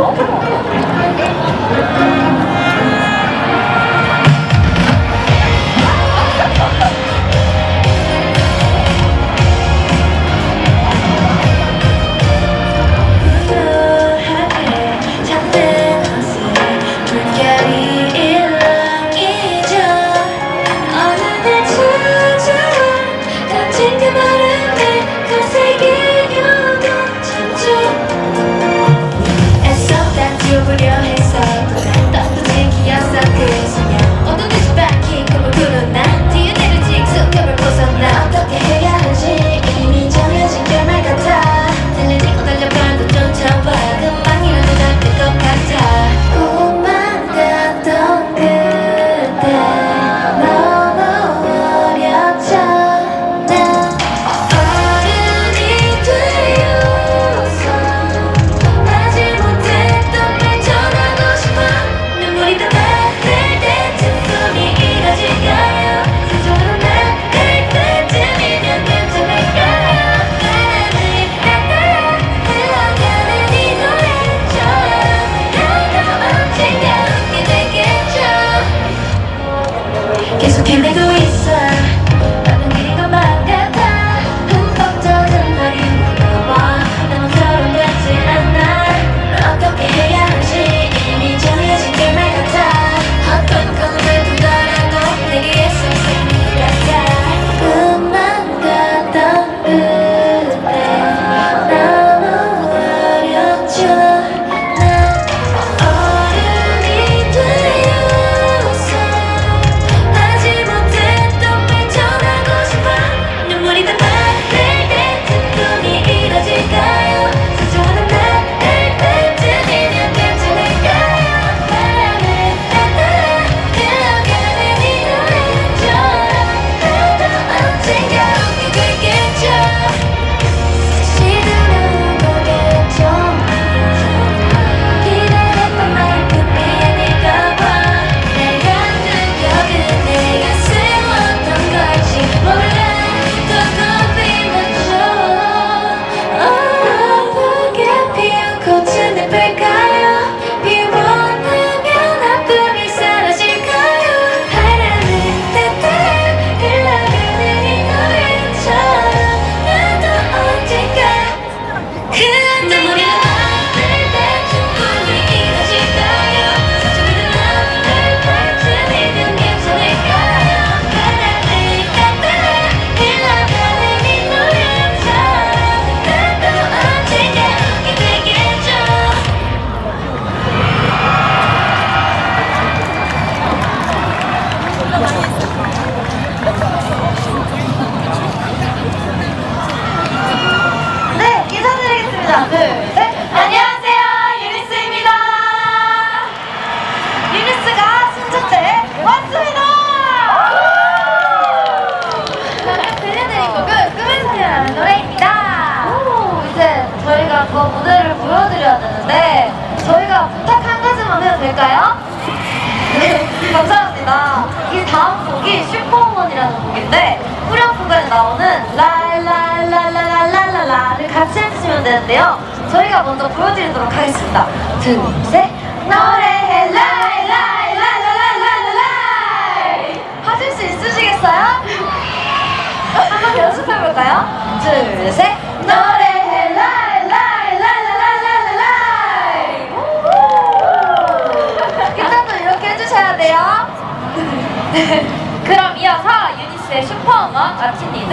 Oh, 텐데요. 저희가 먼저 보여드리도록 하겠습니다. 둘, 셋. 노래해 라이 라이 라이 라이 라이 라이 하실 수 있으시겠어요? 한번 연습해볼까요? 둘, 셋. 노래. 네. 그럼 이어서 유니스의 슈퍼음악 아틴 리드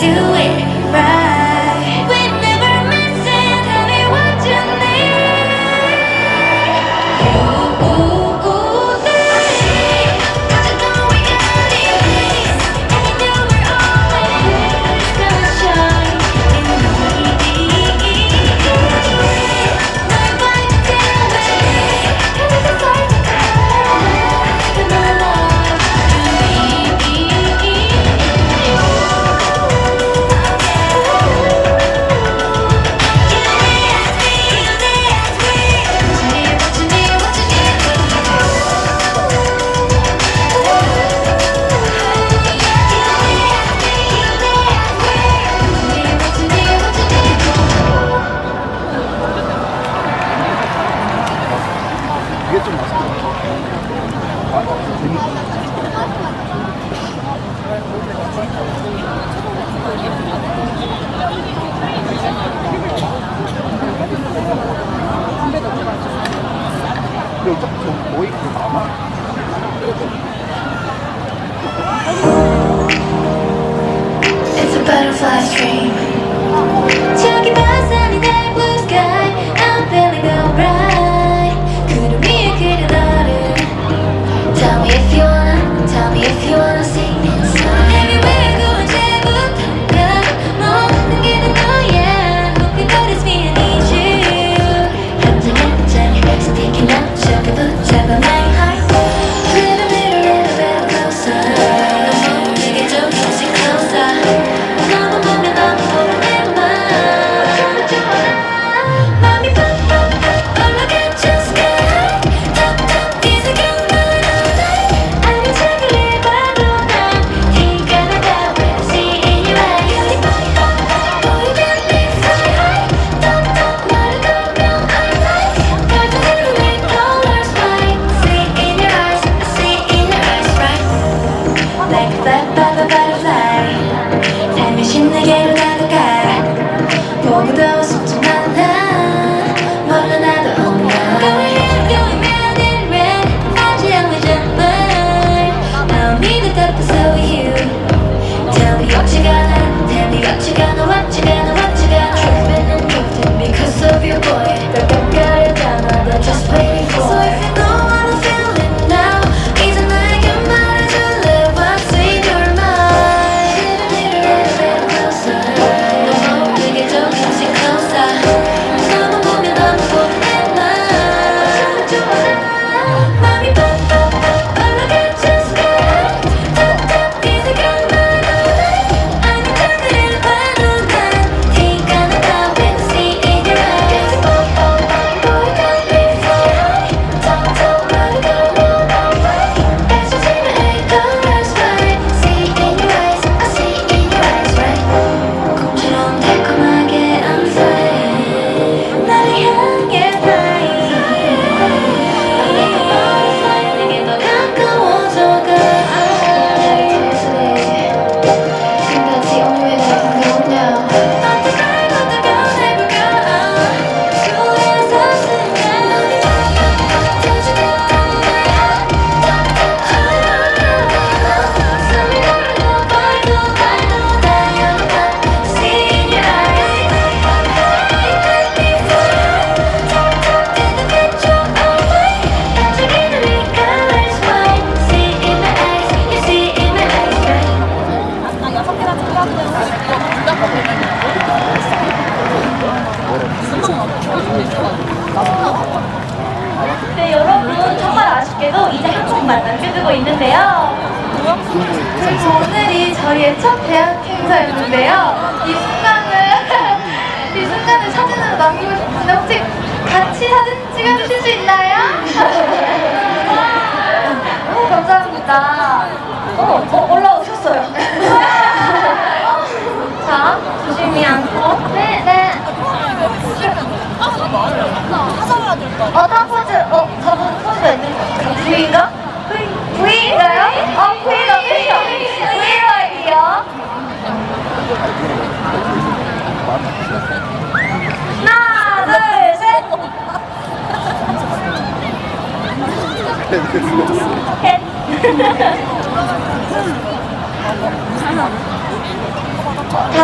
do butterfly dream. 근데 같이 사진 찍어주실 수 있나요? 어, 감사합니다. 어, 어 올라오셨어요. 자, 조심히 앉고. 네, 네. 어, 다음 포즈. 어, 저분 포즈가 있는 거. 인가 V인가요? 어, V가 V요. V가 V요. 다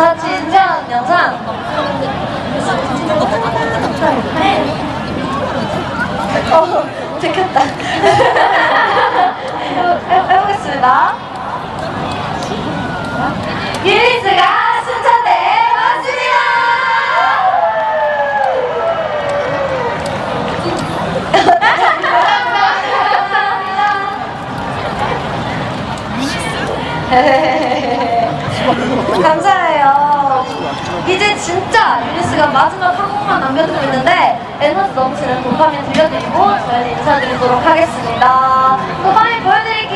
같이 인정 영상. 어, 들켰다. 해보겠습니다. 유리스가 감사해요. 이제 진짜 유니스가 마지막 한 곡만 남겨두고 있는데 에너지 넘치는 도파민 들려드리고 저희는 인사드리도록 하겠습니다. 도파민 보여드릴게요.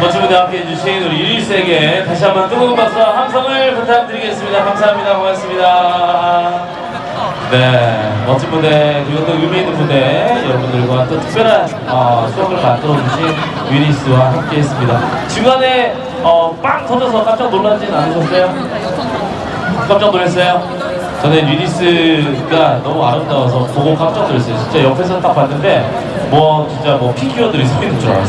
멋진 무대 함께 해주신 우리 유리스에게 다시 한번 뜨거운 박수와 함성을 부탁드리겠습니다. 감사합니다. 고맙습니다. 네, 멋진 무대, 그리고 또 의미 있는 무대, 여러분들과 또 특별한 어, 수업을 만들어주신 유리스와 함께 했습니다. 중간에 어, 빵 터져서 깜짝 놀라진 않으셨어요? 깜짝 놀랐어요? 저는 유니스가 너무 아름다워서 보고 깜짝 놀랐어요. 진짜 옆에서 딱 봤는데 뭐 진짜 뭐 피규어들이 서 있는 줄 알았어요.